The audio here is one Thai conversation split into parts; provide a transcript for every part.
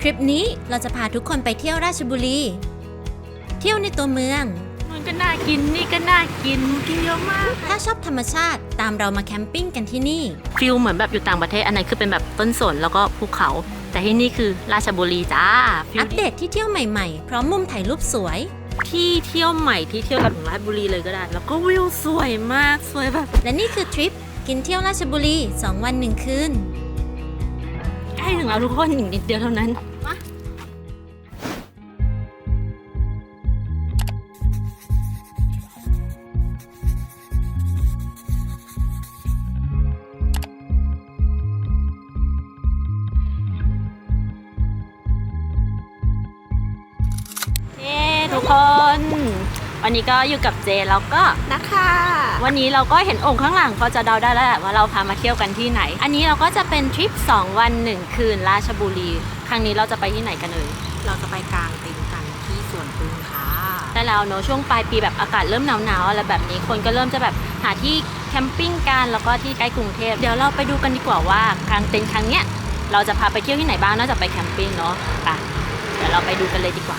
ทริปนี้เราจะพาทุกคนไปเที่ยวราชบุรี เที่ยวในตัวเมือง มันก็น่ากินนี่ก็น่ากินกินเยอะมาก ถ้าชอบธรรมชาติตามเรามาแคมปิ้งกันที่นี่ ฟิลเหมือนแบบอยู่ต่างประเทศอันไหนคือเป็นแบบต้นสนแล้วก็ภูเขา แต่ที่นี่คือราชบุรีจ้าฟิลอัปเดตที่เที่ยวใหม่ๆ พร้อมมุมถ่ายรูปสวย ที่เที่ยวใหม่ที่เที่ยวกับของราชบุรีเลยก็ได้ แล้วก็วิวสวยมากสวยแบบ และนี่คือทริปกินเที่ยวราชบุรี 2 วัน 1 คืน ให้ถึงแล้วทุกคนอีกนิดเดียวเท่านั้น วันนี้ก็อยู่กับเจแล้วก็นะคะ วันนี้เราก็เห็นองค์ข้างหลังก็จะเดาได้แล้วแหละว่าเราพามาเที่ยวกันที่ไหน อันนี้เราก็จะเป็นทริป 2 วัน 1 คืนราชบุรี ครั้งนี้เราจะไปที่ไหนกันเอ่ยเราจะไปกลางเต็นท์กันที่สวนพึ่งค่ะแต่แล้วเนอะช่วงปลายปีแบบอากาศเริ่มหนาวๆอะไรแบบนี้คนก็เริ่มจะแบบหาที่แคมปิ้งกันแล้วก็ที่ใกล้กรุงเทพเดี๋ยวเราไปดูกันดีกว่าว่ากลางเต็นท์ครั้งเนี้ยเราจะพาไปเที่ยวที่ไหนบ้างนอกจากไปแคมปิ้งเนาะไปเดี๋ยวเราไปดูกันเลยดีกว่า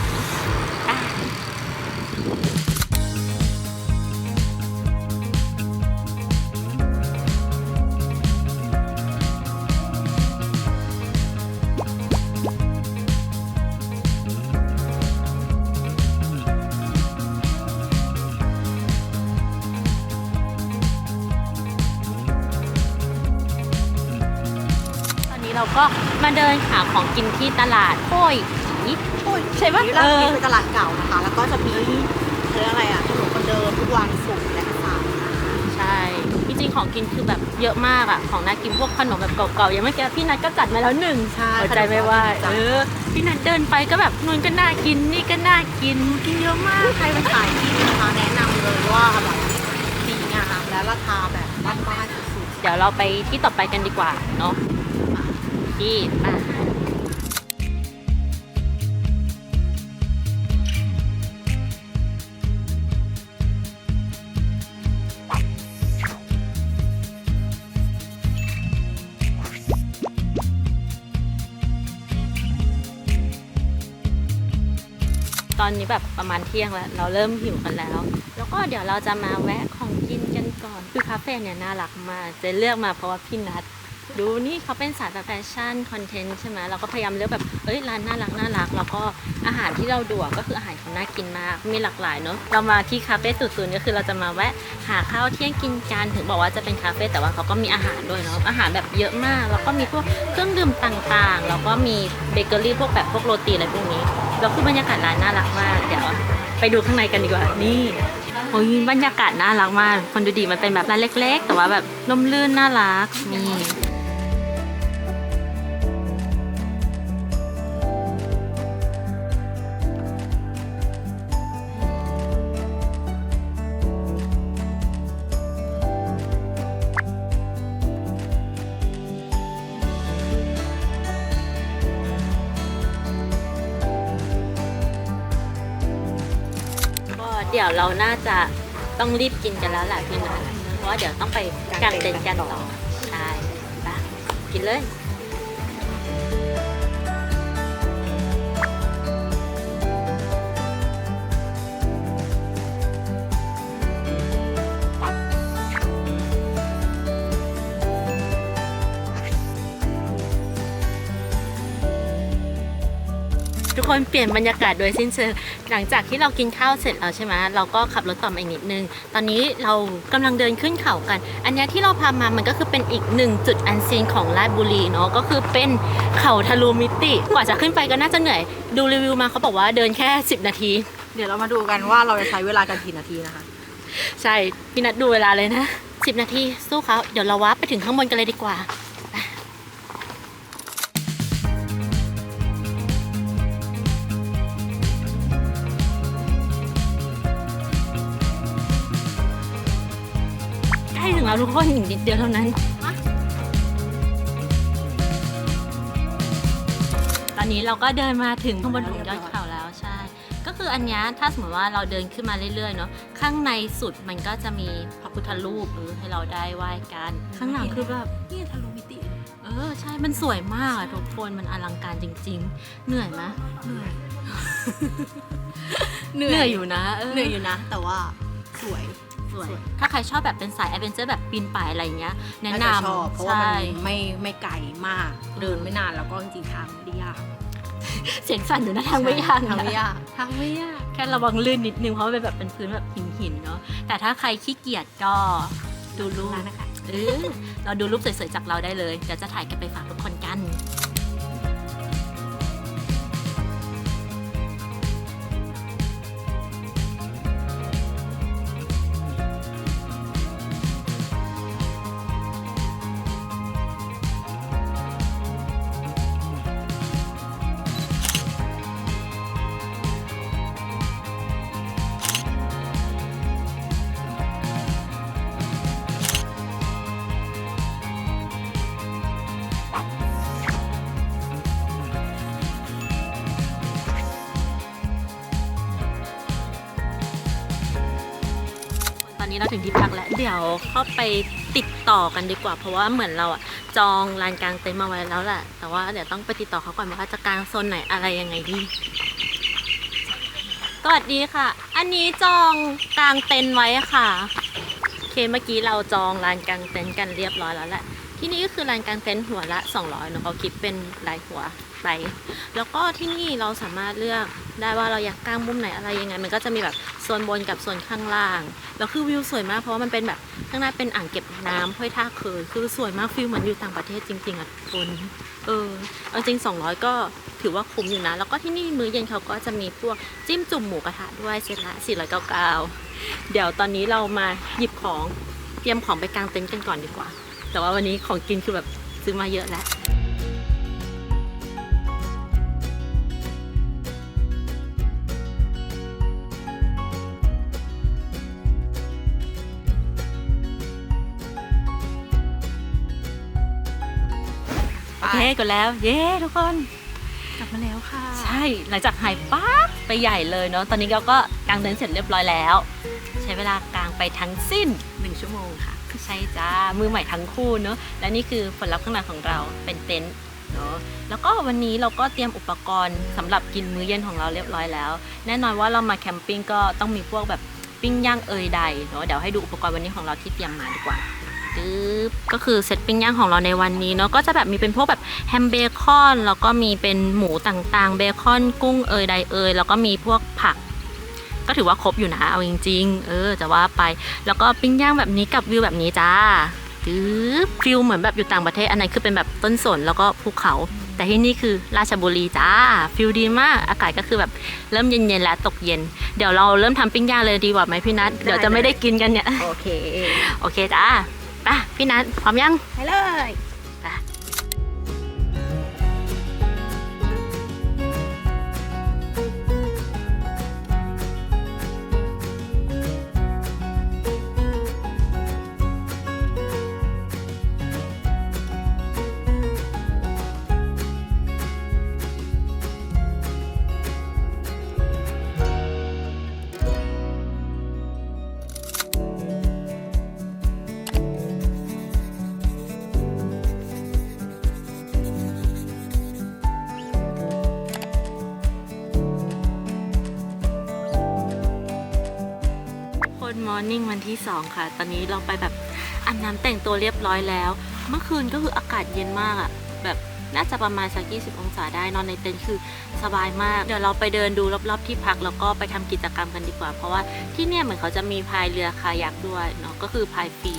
ตอนนี้เราก็มาเดินหาของกินที่ตลาดโป้ยอีใช่ปะนี่เอเราอเป็นตลาดเก่านะคะ แล้วก็จะมีเขาเรียกอะไรอะถนนคนเดินทุกวันศุกร์และเสาร์นะคะใช่จริงๆของกินคือแบบเยอะมากอะของน่ากินพวกขนมแบบเก่าๆอย่างเมื่อกี้พี่นัทก็จัดมาแล้วหนึ่ง ใช่หัวใจไม่ว่าขนมจีนเออพี่นัทเดินไปก็แบบนู่นก็น่ากินนี่ก็น่ากินกินเยอะมาก ใครไปขายที่นี่นะคะแนะนำเลยว่าแบบดีงามและราคาแบบบ้านๆสุดเดี๋ยวเราไปที่ต่อไปกันดีกว่าเนาะ ที่ป่าตอนนี้แบบประมาณเที่ยงแล้ว เราเริ่มหิวกันแล้ว แล้วก็เดี๋ยวเราจะมาแวะของกินกันก่อน คือคาเฟ่เนี่ยน่ารักมากเจะเลือกมาเพราะว่าพี่นัด ดูนี่เขาเป็นสายแบบแฟชั่นคอนเทนต์ใช่ไหมเราก็พยายามเลือกแบบเอ้ยร้านน่ารักน่ารักแล้วก็อาหารที่เราดูก็คืออาหารเขาน่ากินมากมีหลากหลายเนอะเรามาที่คาเฟ่ตุ่นๆก็คือเราจะมาแวะหาข้าวเที่ยงกินกันถึงบอกว่าจะเป็นคาเฟ่แต่ว่าเขาก็มีอาหารด้วยเนาะอาหารแบบเยอะมาก แล้วก็มีพวกเครื่องดื่มต่างๆ แล้วก็มีเบเกอรี่พวกแบบพวกโรตีอะไรพวกนี้แล้วคือบรรยากาศร้านน่ารักมากเดี๋ยวไปดูข้างในกันดีกว่านี่โอ้ยบรรยากาศน่ารักมาก คนดูดีมันเป็นแบบร้านเล็ก ๆ แต่ว่าแบบร่มรื่นน่ารักนี่ เดี๋ยวเราน่าจะต้องรีบกินกันแล้วแหละพี่นัทเพราะว่าเดี๋ยวต้องไปกางเต็นท์กันต่อใช่ไปกินเลย คนเปลี่ยนบรรยากาศโดยสิ้นเชิงหลังจากที่เรากินข้าวเสร็จแล้วใช่ไหมเราก็ขับรถต่อมาอีกนิดนึง ตอนนี้เรากำลังเดินขึ้นเขากัน อันนี้ที่เราพามามันก็คือเป็นอีกหนึ่งจุดอันซีนของราชบุรีเนาะก็คือเป็นเขาทะลุมิติ กว่าจะขึ้นไปก็น่าจะเหนื่อย ดูรีวิวมาเขาบอกว่าเดินแค่ 10 นาที เดี๋ยวเรามาดูกันว่าเราจะใช้เวลากันกี่นาทีนะคะ ใช่พี่นัดดูเวลาเลยนะ 10 นาทีสู้เขาเดี๋ยวเราวับไปถึงข้างบนกันเลยดีกว่า ใกล้ถึงแล้วทุกคนอีกนิดเดียวเท่านั้น ตอนนี้เราก็เดินมาถึงข้างบนของยอดเขาแล้วใช่ ก็คืออันเนี้ยถ้าสมมติว่าเราเดินขึ้นมาเรื่อยๆเนาะข้างในสุดมันก็จะมีพระพุทธรูปเออให้เราได้ไหว้กัน ข้างหลังคือแบบนี่ทะลุมิติเอเออใช่มันสวยมากอะทุกคนมันอลังการจริง ๆ เหนื่อยไหมเหนื่อยเหนื่อยอยู่นะเออเหนื่อยอยู่นะ แต่ว่าสวย สวยสวย ถ้าใครชอบแบบเป็นสายแอดเวนเจอร์แบบปีนป่ายอะไรอย่างเงี้ยแนะน่าจะนำชอบเพราะว่าใช่มันไม่ไม่ไกลมาก เดินไม่นานแล้วก็จริงๆทางไม่ได้ยาก เสียงสั่นอยู่นะทางไม่ยากทางไม่นะยากทางไม่ยากแค่ระวังลื่นนิดนึงเพราะว่าเป็นแบบเป็นพื้นแบบหินหินๆเนาะแต่ถ้าใครขี้เกียจก็ดูรูปนะคะเออเราดูรูปสวยๆจากเราได้เลยเดี๋ยวจะถ่ายกันไปฝากทุกคนกัน นี้เราถึงที่พักแล้ว เดี๋ยวเข้าไปติดต่อกันดีกว่า เพราะว่าเหมือนเราอะจองลานกลางเต็นท์มาไว้แล้วแหละ แต่ว่าเดี๋ยวต้องไปติดต่อเขาก่อนว่าจะกางโซนไหนอะไรยังไงดีสวัสดีค่ะ อันนี้จองกลางเต็นท์ไว้ค่ะโอเคเมื่อกี้เราจองลานกลางเต็นท์กันเรียบร้อยแล้วแหละ ที่นี่ก็คือลานกลางเต็นท์หัวละ 200เนอะเขาคิดเป็นรายหัว ไป แล้วก็ที่นี่เราสามารถเลือกได้ว่าเราอยากกางมุมไหนอะไรยังไง มันก็จะมีแบบโซนบนกับโซนข้างล่าง แล้วคือวิวสวยมากเพราะว่ามันเป็นแบบข้างหน้าเป็นอ่างเก็บน้ำห้วยท่าเคยคือสวยมากฟิลเหมือนอยู่ต่างประเทศจริง ๆอะทุกคนเออเอาจริง 200 ก็ถือว่าคุ้มอยู่นะ แล้วก็ที่นี่มื้อเย็นเขาก็จะมีพวกจิ้มจุ่มหมูกระทะด้วยเซตละ499 เดี๋ยวตอนนี้เรามาหยิบของเตรียมของไปกางเต็นท์กันก่อนดีกว่า แต่ว่าวันนี้ของกินคือแบบซื้อมาเยอะแล้ว เคกดแล้ว เย้ทุกคน กลับมาแล้วค่ะ ใช่หลังจากหายปั๊บไปใหญ่เลยเนาะตอนนี้เราก็กางเต็นท์เสร็จเรียบร้อยแล้ว ใช้เวลากางไปทั้งสิ้น 1 ชั่วโมงค่ะ ใช่จ้ามือใหม่ทั้งคู่เนาะและนี่คือผลลัพธ์ข้างหลังของเราเป็นเต็นท์เนาะแล้วก็วันนี้เราก็เตรียมอุปกรณ์สำหรับกินมื้อเย็นของเราเรียบร้อยแล้ว แน่นอนว่าเรามาแคมปิ้งก็ต้องมีพวกแบบปิ้งย่างเอยใดเนาะเดี๋ยวให้ดูอุปกรณ์วันนี้ของเราที่เตรียมมาดีกว่า ดึบก็คือเซตปิ้งย่างของเราในวันนี้เนาะก็จะแบบมีเป็นพวกแบบแฮมเบคอนแล้วก็มีเป็นหมูต่างๆ เบคอนกุ้งเอยใดเอยแล้วก็มีพวกผัก ก็ถือว่าครบอยู่นะเอาจริง ๆ เออจะว่าไป แล้วก็ปิ้งย่างแบบนี้กับวิวแบบนี้จ้าดึบฟิลเหมือนแบบอยู่ต่างประเทศอันไหนคือเป็นแบบต้นสนแล้วก็ภูเขา แต่ที่นี่คือราชบุรีจ้าฟิลดีมากอากาศก็คือแบบเริ่มเย็นๆแล้วตกเย็น เดี๋ยวเราเริ่มทำปิ้งย่างเลยดีกว่าไหมพี่นัทเดี๋ยวจะไม่ได้กินกันเนี่ยโอเค โอเคจ้า ไปพี่นัทพร้อมยังไปเลย Morning วันที่ 2 ค่ะ ตอนนี้เราไปแบบอาบน้ำแต่งตัวเรียบร้อยแล้ว เมื่อคืนก็คืออากาศเย็นมากอะแบบน่าจะประมาณสัก 20 องศาได้นอนในเต็นท์คือสบายมาก เดี๋ยวเราไปเดินดูรอบๆที่พักแล้วก็ไปทำกิจกรรมกันดีกว่า เพราะว่าที่เนี่ยเหมือนเขาจะมีพายเรือคายักด้วยเนาะก็คือพายฟรี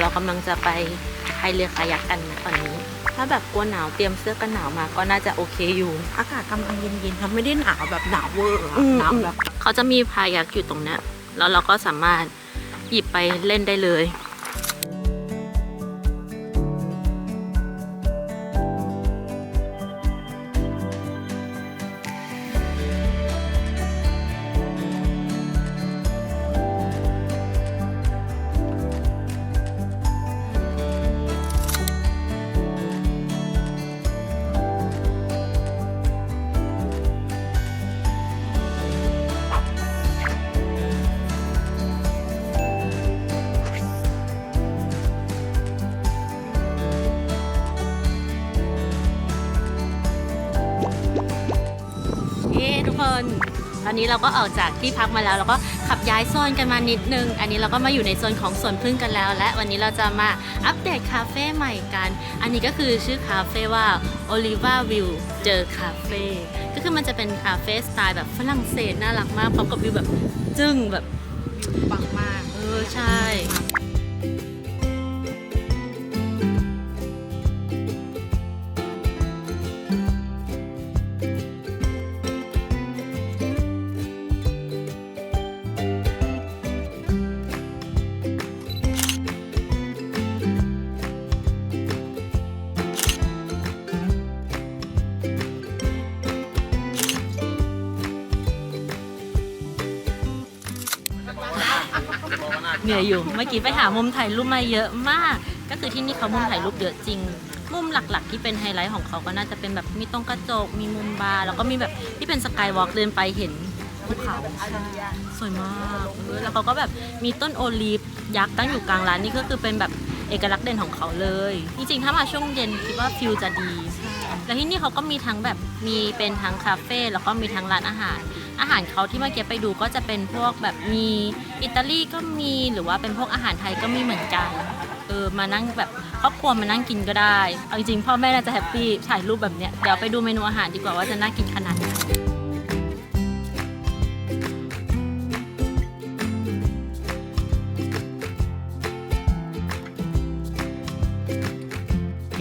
เดี๋ยวเรากำลังจะไปพายเรือคายักกันนะตอนนี้ ถ้าแบบกลัวหนาวเตรียมเสื้อกันหนาวมาก็น่าจะโอเคอยู่ อากาศกำลังเย็นๆทำไม่ได้หนาวแบบหนาวเวอร์อะอืมหนาวแบบเขาจะมีพายักอยู่ตรงเนี้ยแล้วเราก็สามารถหยิบไปเล่นได้เลย ตอนนี้เราก็ออกจากที่พักมาแล้วเราก็ขับย้ายโซนกันมานิดนึง อันนี้เราก็มาอยู่ในโซนของสวนพึ่งกันแล้ว และวันนี้เราจะมาอัปเดตคาเฟ่ใหม่กัน อันนี้ก็คือชื่อคาเฟ่ว่า Oliva View เจอคาเฟ่ก็คือมันจะเป็นคาเฟ่สไตล์แบบฝรั่งเศสน่ารักมากพร้อมกับวิวแบบจึ้งแบบปังมากเออใช่ เหนื่อยอยู่เมื่อกี้ไปหามุมถ่ายรูปมาเยอะมาก ก็คือที่นี่เขามุมถ่ายรูปเยอะจริง มุมหลักๆ ที่เป็นไฮไลท์ของเขาก็น่าจะเป็นแบบมีตรงกระจกมีมุมบาร์แล้วก็มีแบบที่เป็นสกายวอล์กเดินไปเห็นภูเขาสวยมากแล้วเขาก็แบบมีต้นโอลีฟยักษ์ตั้งอยู่กลางร้านนี่ก็คือเป็นแบบเอกลักษณ์เด่นของเขาเลย จริงๆ ถ้ามาช่วงเย็นคิดว่าฟิลจะดี แล้วที่นี่เขาก็มีทั้งแบบมีเป็นทั้งคาเฟ่แล้วก็มีทั้งร้านอาหาร อาหารเขาที่เมื่อกี้ไปดูก็จะเป็นพวกแบบมีอิตาลีก็มีหรือว่าเป็นพวกอาหารไทยก็มีเหมือนกันเออมานั่งแบบครอบครัวมานั่งกินก็ได้เอาจริงๆพ่อแม่น่าจะแฮปปี้ถ่ายรูปแบบเนี้ยเดี๋ยวไปดูเมนูอาหารดีกว่าว่าจะน่ากินขนาดไหน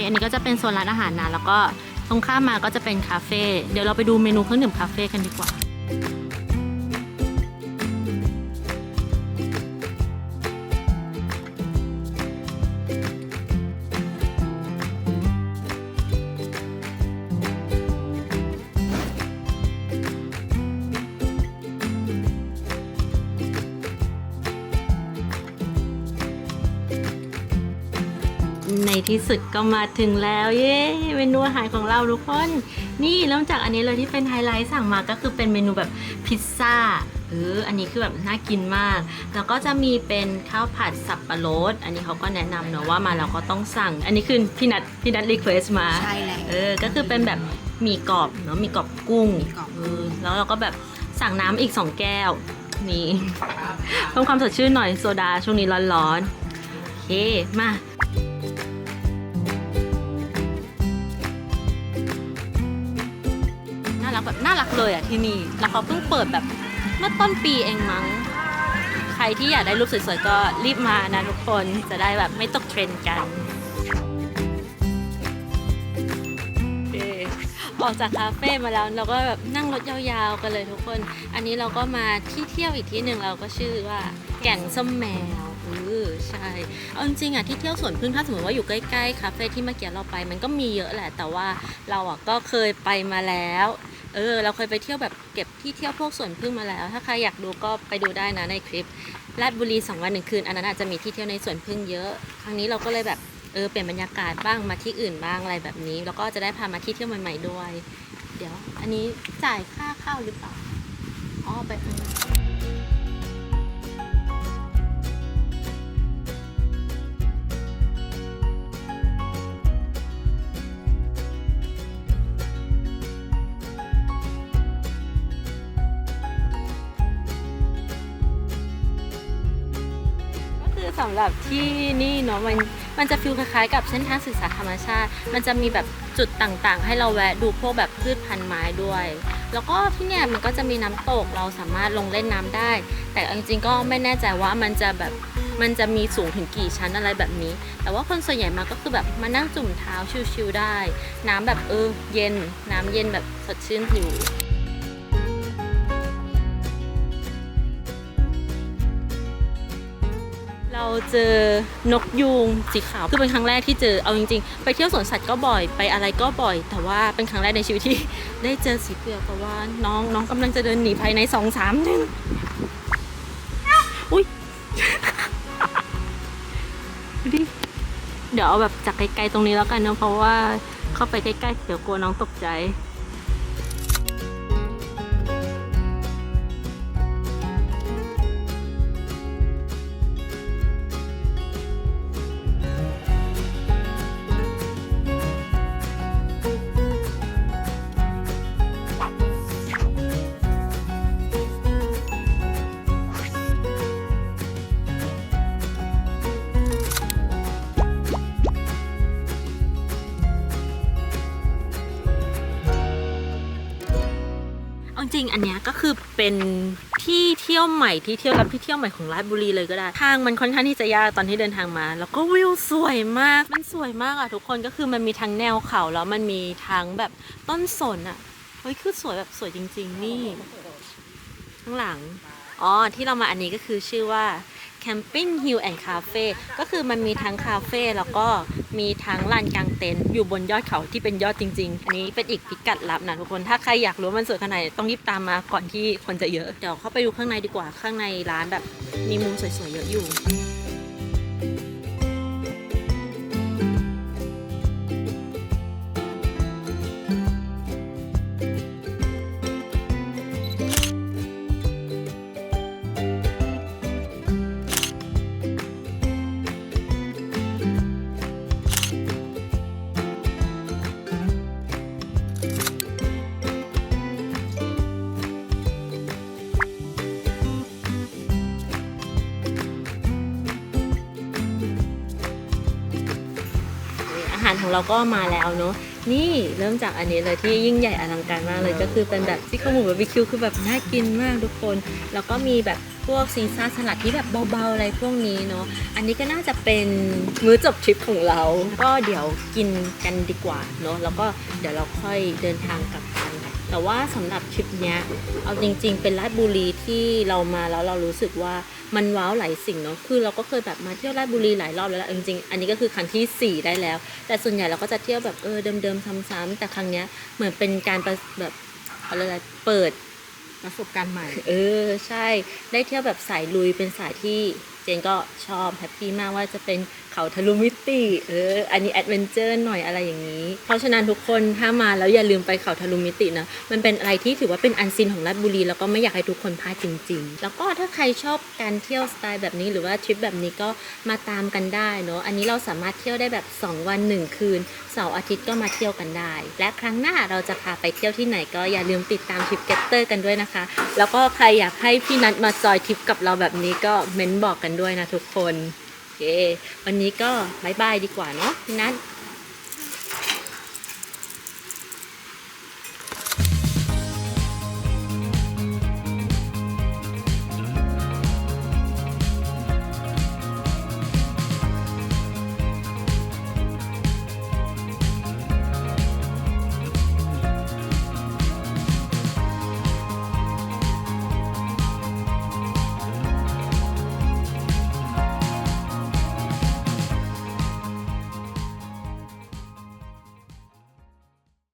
อันนี้ก็จะเป็นโซนร้านอาหารนะ แล้วก็ตรงข้ามมาก็จะเป็นคาเฟ่ เดี๋ยวเราไปดูเมนูเครื่องดื่มคาเฟ่กันดีกว่า ที่สุดก็มาถึงแล้วเย้เมนูอาหารของเราทุกคน นี่เริ่มจากอันนี้เลยที่เป็นไฮไลท์สั่งมาก็คือเป็นเมนูแบบพิซซ่าเอออันนี้คือแบบน่ากินมาก แล้วก็จะมีเป็นข้าวผัดสับปะรด อันนี้เขาก็แนะนำเนอะว่ามาเราก็ต้องสั่ง อันนี้คือพี่นัดพี่นัดรีเควสมาใช่แล้วเออก็คือเป็นแบบหมีกรอบเนาะหมีกรอบกุ้งหมี่กรอบเออแล้วเราก็แบบสั่งน้ำอีก2แก้วนี่เพิ่มความสดชื่นหน่อยโซดาช่วงนี้ร้อนๆโอเคมา แบบน่ารักเลยอะที่นี่ แล้วเขาเพิ่งเปิดแบบเมื่อต้นปีเองมั้ง ใครที่อยากได้รูปสวยๆก็รีบมานะทุกคน จะได้แบบไม่ตกเทรนด์กันโอเคออกจากคาเฟ่มาแล้วเราก็แบบนั่งรถยาวๆกันเลยทุกคน อันนี้เราก็มาที่เที่ยวอีกที่หนึ่งเราก็ชื่อว่าแก่งส้มแมว เออใช่เอาจริงๆอะที่เที่ยวสวนพึ่งถ้าสมมติว่าอยู่ใกล้ๆคาเฟ่ที่เมื่อกี้เราไป มันก็มีเยอะแหละแต่ว่าเราอะก็เคยไปมาแล้ว เออ เราเคยไปเที่ยวแบบเก็บที่เที่ยวพวกสวนพึ่งมาแล้ว ถ้าใครอยากดูก็ไปดูได้นะในคลิปลาดบุรีสองวันหนึ่งคืน อันนั้นอาจจะมีที่เที่ยวในสวนพึ่งเยอะ ครั้งนี้เราก็เลยแบบเออเปลี่ยนบรรยากาศบ้างมาที่อื่นบ้างอะไรแบบนี้ แล้วก็จะได้พามาที่เที่ยวใหม่ๆด้วย เดี๋ยว อันนี้จ่ายค่าข้าวหรือเปล่าอ๋อไปอันนี้ สำหรับที่นี่เนาะมันมันจะฟิลคล้ายๆ กับเส้นทางศึกษาธรรมชาติ มันจะมีแบบจุดต่างๆ ให้เราแวะดูพวกแบบพืชพันธุ์ไม้ด้วย แล้วก็ที่เนี่ยมันก็จะมีน้ำตกเราสามารถลงเล่นน้ำได้ แต่จริงๆก็ไม่แน่ใจว่ามันจะแบบมันจะมีสูงถึงกี่ชั้นอะไรแบบนี้ แต่ว่าคนส่วนใหญ่มาก็คือแบบมานั่งจุ่มเท้าชิวๆได้ น้ำแบบเออเย็น น้ำเย็นแบบสดชื่นผิว เจอนกยูงสีขาวคือเป็นครั้งแรกที่เจอเอาจริงๆ ไปเที่ยวสวนสัตว์ก็บ่อยไปอะไรก็บ่อย แต่ว่าเป็นครั้งแรกในชีวิตที่ได้เจอสีเผือกเพราะว่าน้องน้องกำลังจะเดินหนีภายในสองสามหนึ่งอุ้ยดิเดี๋ยวเอาแบบจากไกลๆตรงนี้แล้วกันเนอะเพราะว่าเข้าไปใกล้ๆเดี๋ยวกลัวน้องตกใจ เป็นที่เที่ยวใหม่ที่เที่ยวรับที่เที่ยวใหม่ของราชบุรีเลยก็ได้ ทางมันค่อนข้างที่จะยากตอนที่เดินทางมา แล้วก็วิวสวยมาก มันสวยมากอะทุกคนก็คือมันมีทั้งแนวเขาแล้วมันมีทั้งแบบต้นสนอะเฮ้ยคือสวยแบบสวยจริง ๆ นี่ ข้างหลัง อ๋อที่เรามาอันนี้ก็คือชื่อว่า Camping Hill and Cafe ก็คือมันมีทั้งคาเฟ่แล้วก็มีทั้งลานกางเต็นท์อยู่บนยอดเขาที่เป็นยอดจริง ๆ อันนี้เป็นอีกพิกัดลับนะทุกคน ถ้าใครอยากรู้วันสวยขนาดไหนต้องรีบตามมาก่อนที่คนจะเยอะ เดี๋ยวเข้าไปดูข้างในดีกว่าข้างในร้านแบบมีมุมสวยๆเยอะอยู่ ของเราก็มาแล้วเนาะนี่เริ่มจากอันนี้เลยที่ยิ่งใหญ่อลังการมากเลยก็คือเป็นแบบซี่โครงหมูบาร์บีคิวคือแบบน่ากินมากทุกคน แล้วก็มีแบบพวกซีซ่าสลัดที่แบบเบาๆอะไรพวกนี้เนาะอันนี้ก็น่าจะเป็นมื้อจบทริปของเรา ก็เดี๋ยวกินกันดีกว่าเนาะแล้วก็เดี๋ยวเราค่อยเดินทางกลับกัน แต่ว่าสำหรับทริปเนี้ยเอาจริง ๆ เป็นราชบุรีที่เรามาแล้วเรารู้สึกว่ามันว้าวหลายสิ่งเนาะคือเราก็เคยแบบมาเที่ยวราชบุรีหลายรอบแล้วจริงๆอันนี้ก็คือครั้งที่ 4 ได้แล้ว แต่ส่วนใหญ่เราก็จะเที่ยวแบบเออเดิมๆซ้ำๆแต่ครั้งเนี้ยเหมือนเป็นการแบบอะไรเปิดประสบการณ์ใหม่ เออ ใช่ ได้เที่ยวแบบสายลุยเป็นสายที่ จนก็ชอบแฮปปี้มากว่าจะเป็นเขาทะลุมิติเอออันนี้แอดเวนเจอร์หน่อยอะไรอย่างนี้ เพราะฉะนั้นทุกคนถ้ามาแล้วอย่าลืมไปเขาทะลุมิตินะ มันเป็นอะไรที่ถือว่าเป็นอันซีนของราชบุรี แล้วก็ไม่อยากให้ทุกคนพลาดจริง ๆ แล้วก็ถ้าใครชอบการเที่ยวสไตล์แบบนี้หรือว่าทริปแบบนี้ก็มาตามกันได้เนาะอันนี้เราสามารถเที่ยวได้แบบ 2 วัน 1 คืนเสาร์อาทิตย์ก็มาเที่ยวกันได้ และครั้งหน้าเราจะพาไปเที่ยวที่ไหนก็อย่าลืมติดตามทริปเกตเตอร์กันด้วยนะคะ แล้วก็ใครอยากให้พี่นัทมาจอยทริปกับเราแบบนี้ก็เม้นบอกกันด้วยนะทุกคน โอเค วันนี้ก็บายบายดีกว่าเนาะพี่นัท